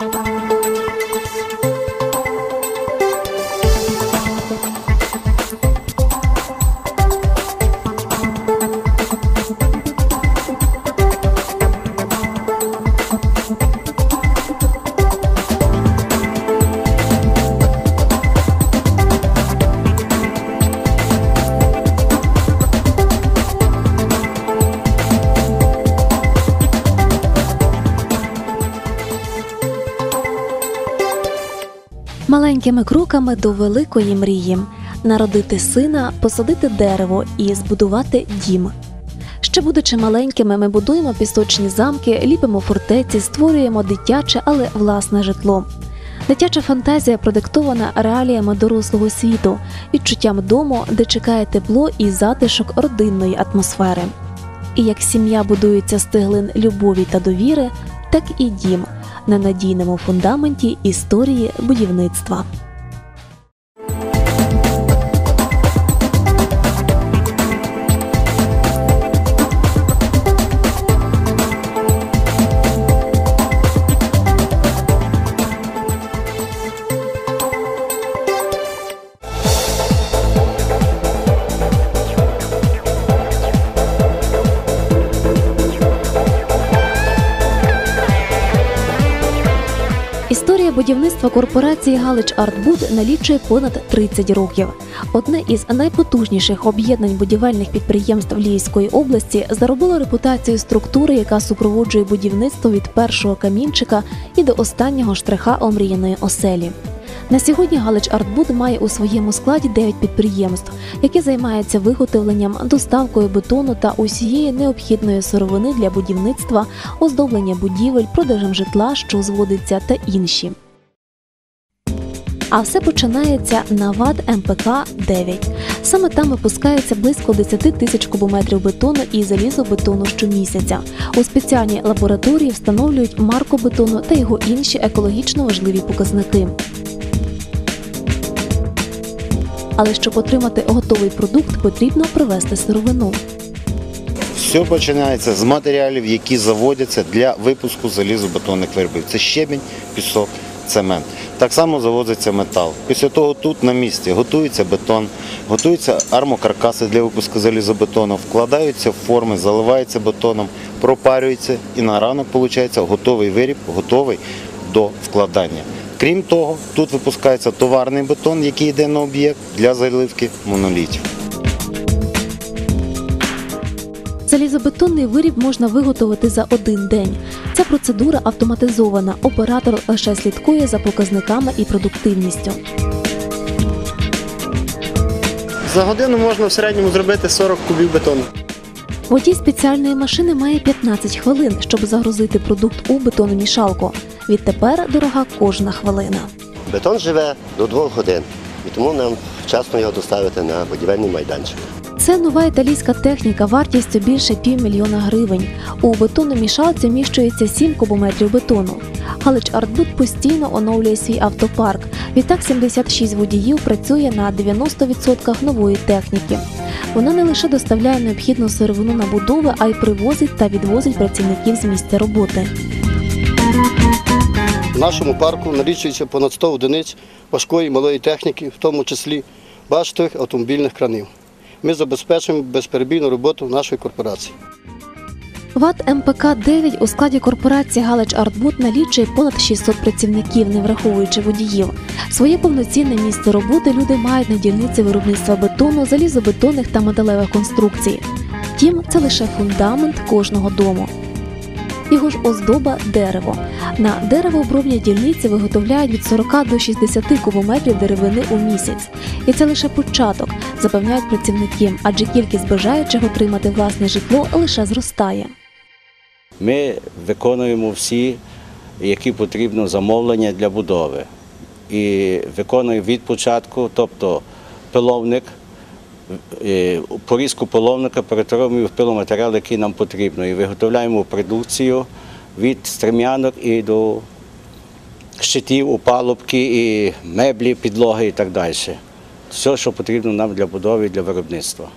Bye. Маленькими кроками до великої мрії народити сина, посадити дерево і збудувати дім. Ще будучи маленькими, ми будуємо пісочні замки, ліпимо фортеці, створюємо дитяче, але власне житло. Дитяча фантазія продиктована реаліями дорослого світу, відчуттям дому, де чекає тепло і затишок родинної атмосфери. І як сім'я будується з тиглин любові та довіри, так і дім на надійному фундаменті історії будівництва. Історія будівництва корпорації Галич Артбуд налічує понад 30 років. Одне із найпотужніших об'єднань будівельних підприємств Львівської області заробило репутацію структури, яка супроводжує будівництво від першого камінчика і до останнього штриха омріяної оселі. На сьогодні Галич Артбуд має у своєму складі 9 підприємств, які займаються виготовленням, доставкою бетону та усієї необхідної сировини для будівництва, оздоблення будівель, продажем житла, що зводиться та інші. А все починається на ВАД МПК 9 Саме там випускається близько 10 тисяч кубометрів бетону і залізобетону щомісяця. У спеціальній лабораторії встановлюють марку бетону та його інші екологічно важливі показники. Але щоб отримати готовий продукт, потрібно привезти сировину. Все починається з матеріалів, які заводяться для випуску залізобетонних виробів. Це щебінь, пісок, цемент. Так само завозиться метал. Після того тут на місці готується бетон, готуються армокаркаси для випуску залізобетону, вкладаються в форми, заливаються бетоном, пропарюються і на ранок виходить готовий виріб, готовий до вкладання. Крім того, тут випускається товарний бетон, який йде на об'єкт для заливки монолітів. Залізобетонний виріб можна виготовити за один день. Ця процедура автоматизована. Оператор лише слідкує за показниками і продуктивністю. За годину можна в середньому зробити 40 кубів бетону. Водій спеціальної машини має 15 хвилин, щоб загрузити продукт у бетономішалку. Відтепер дорога кожна хвилина. Бетон живе до двох годин, і тому нам вчасно його доставити на будівельний майданчик. Це нова італійська техніка вартістю більше півмільйона гривень. У бетономішалці вміщується 7 кубометрів бетону. Галич Артбуд постійно оновлює свій автопарк. Відтак 76 водіїв працює на 90% нової техніки. Вона не лише доставляє необхідну сировину на будови, а й привозить та відвозить працівників з місця роботи. В нашому парку налічується понад 100 одиниць важкої і малої техніки, в тому числі баштових автомобільних кранів. Ми забезпечуємо безперебійну роботу нашої корпорації. ВАТ МПК-9 у складі корпорації Галич Артбуд налічує понад 600 працівників, не враховуючи водіїв. Своє повноцінне місце роботи люди мають на дільниці виробництва бетону, залізобетонних та металевих конструкцій. Втім, це лише фундамент кожного дому. Його ж оздоба дерево. На деревообробній дільниці виготовляють від 40 до 60 кубометрів деревини у місяць. І це лише початок, запевняють працівники, адже кількість бажаючих отримати власне житло лише зростає. Ми виконуємо всі, які потрібно замовлення для будови. І виконуємо від початку, тобто пиловник, порізку половника перетворюємо в пиломатеріал, який нам потрібно. І виготовляємо продукцію від стрем'янок і до щитів, опалубки, і меблі, підлоги і так далі. Все, що потрібно нам для будови для виробництва.